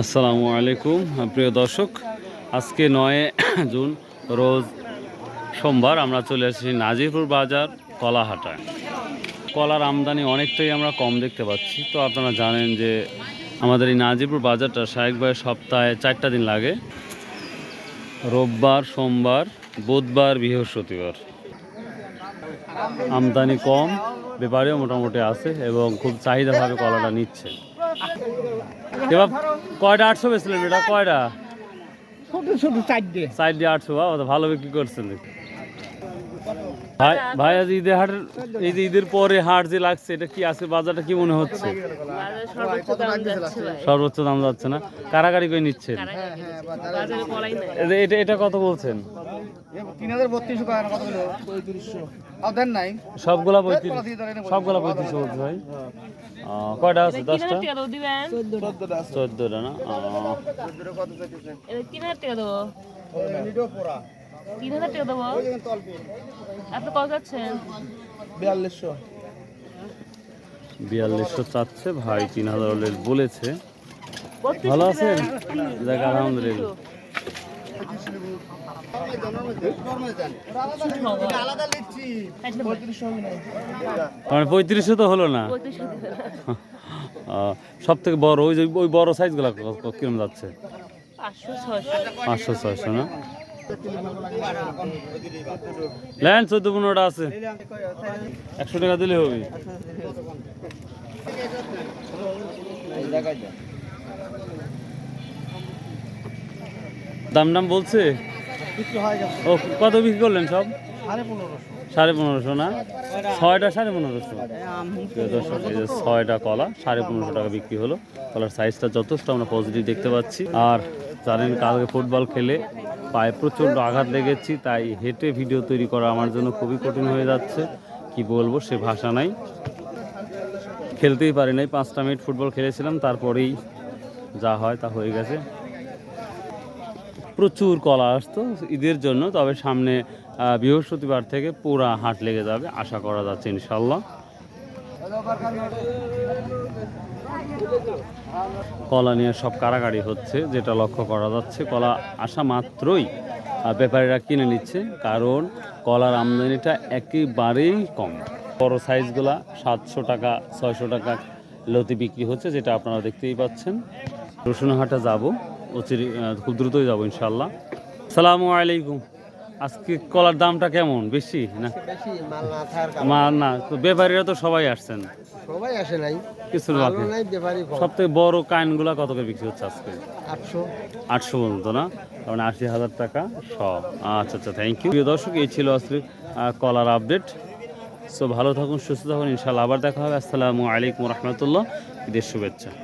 আসসালামু আলাইকুম, প্রিয় দর্শক। আজকে নয় জুন, রোজ সোমবার আমরা চলে এসেছি নাজিরপুর বাজার কলাহাটায়। কলার আমদানি অনেকটাই আমরা কম দেখতে পাচ্ছি। তো আপনারা জানেন যে আমাদের এই নাজিরপুর বাজারটা স্বাভাবিকভাবে সপ্তাহে চারটা দিন লাগে। রোববার, সোমবার, বুধবার, বৃহস্পতিবার। আমদানি কম ব্যাপারেও মোটামুটি আছে এবং খুব চাহিদাভাবে কলাটা নিচ্ছে। এবার কয়টা আটশো বেছিলেন এটা কয়টা? ছোট ছোট চারটে। আটশো বাবা ভালো বিক্রি করছেন। ভাই ভাই আজ ঈদের হাটের এই যে ঈদের পরে হাট যে লাগছে এটা কি আছে? বাজারটা কি মনে হচ্ছে? সর্বোচ্চ দাম যাচ্ছে ভাই সর্বোচ্চ দাম না কারাকারি করে নিচ্ছেন এটা এটা কত বলছেন? তিন হাজার বত্রিশশো টাকা পঁয়ত্রিশশো। দেন নাই? সবগুলা পঁয়ত্রিশ। সবগুলা পঁয়ত্রিশশো ভাই। কয়টা আছে? দশটা? হাজার টাকা দেবো দিবেন। চোদ্দটা। না? আহ, চোদ্দটা কত চাইতেছে? এটা তিন হাজার টাকা দেবো। তিন হাজার টাকা দেবো। আপনি কত যাচ্ছেন বিয়াল্লিশশো। বিয়াল্লিশশো চাচ্ছে। ভাই তিন হাজার বলেছে। ভালো। আছেন? দেখ আলহামদুলিল্লাহ আলাদা লিখছি পঁয়ত্রিশশো হবে না মানে পঁয়ত্রিশশো তো হলো না? সব থেকে বড়, ওই যে, ওই বড় সাইজগুলো কিরম যাচ্ছে? পাঁচশো ছয়শো না? চোদ্দ পনেরোটা আছে। একশো টাকা দিলে হবে। দাম দাম বলছে? ও কত বিক্রি করলেন সব? সাড়ে পনেরোশো। না? ছয়টা সাড়ে পনেরোশো। প্রিয় দর্শক এই যে ছয়টা কলা সাড়ে পনেরোশো টাকা বিক্রি হলো। কলার সাইজটা যথেষ্ট আমরা পজিটিভ দেখতে পাচ্ছি। আর জানেন কালকে ফুটবল খেলে পায়ে প্রচণ্ড আঘাত লেগেছি তাই হেঁটে ভিডিও তৈরি করা আমার জন্য খুবই কঠিন হয়ে যাচ্ছে। কি বলব সে ভাষা নাই। খেলতেই পারি নাই। পাঁচটা মিনিট ফুটবল খেলেছিলাম তারপরেই যা হয় তা হয়ে গেছে। প্রচুর কলা আসতো ঈদের জন্য, তবে সামনে বৃহস্পতিবার থেকে পুরা হাট লেগে যাবে, আশা করা যাচ্ছে ইনশাল্লাহ কলা নিয়ে সব কারাগারি হচ্ছে, যেটা লক্ষ্য করা যাচ্ছে। কলা আসা মাত্রই ব্যাপারীরা কিনে নিচ্ছে, কারণ কলার আমদানিটা একেবারেই কম। বড় সাইজগুলা, সাতশো টাকা, ছয়শো টাকা লতি বিক্রি হচ্ছে, যেটা আপনারা দেখতেই পাচ্ছেন। রসুনহাটা যাব। অচিরে আহ, খুব দ্রুতই যাব ইনশাল্লাহ সালামু আলাইকুম। আজকে কলার দামটা কেমন? বেশি না? মাল না তো ব্যাপারীরা তো সবাই আসছেন। সবাই আসে নাই। কিছু সব থেকে বড় কাইনগুলা কত করে বিক্রি হচ্ছে আজকে? আটশো। আটশো পর্যন্ত না? মানে আশি হাজার টাকা সব। আচ্ছা আচ্ছা থ্যাংক ইউ প্রিয় দর্শক এই ছিল আহ, কলার আপডেট সো ভালো থাকুন সুস্থ থাকুন ইনশাল্লাহ আবার দেখা হবে। আসসালামু আলাইকুম রহমতুল্লাহ। ঈদের শুভেচ্ছা।